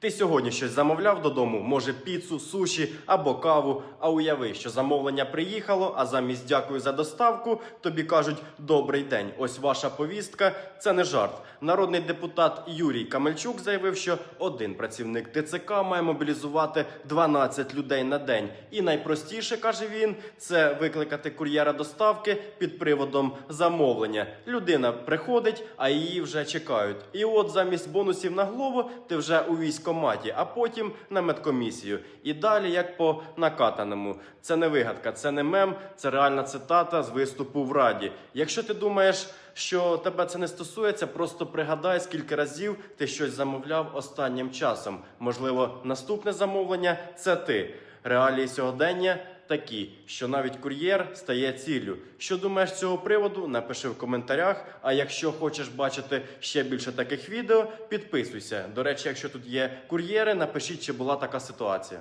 Ти сьогодні щось замовляв додому, може піцу, суші або каву. А уяви, що замовлення приїхало, а замість дякую за доставку тобі кажуть добрий день. Ось ваша повістка. Це не жарт. Народний депутат Юрій Камельчук заявив, що один працівник ТЦК має мобілізувати 12 людей на день. І найпростіше каже він, це викликати кур'єра доставки під приводом замовлення. Людина приходить, а її вже чекають. І от замість бонусів на голову ти вже у військкоматі, а потім на медкомісію. І далі, як по накатаному. Це не вигадка, це не мем, це реальна цитата з виступу в Раді. Якщо ти думаєш, що тебе це не стосується, просто пригадай, скільки разів ти щось замовляв останнім часом. Можливо, наступне замовлення це ти. Реалії сьогодення такі, що навіть кур'єр стає ціллю. Що думаєш з цього приводу? Напиши в коментарях. А якщо хочеш бачити ще більше таких відео, підписуйся. До речі, якщо тут є кур'єри, напишіть, чи була така ситуація.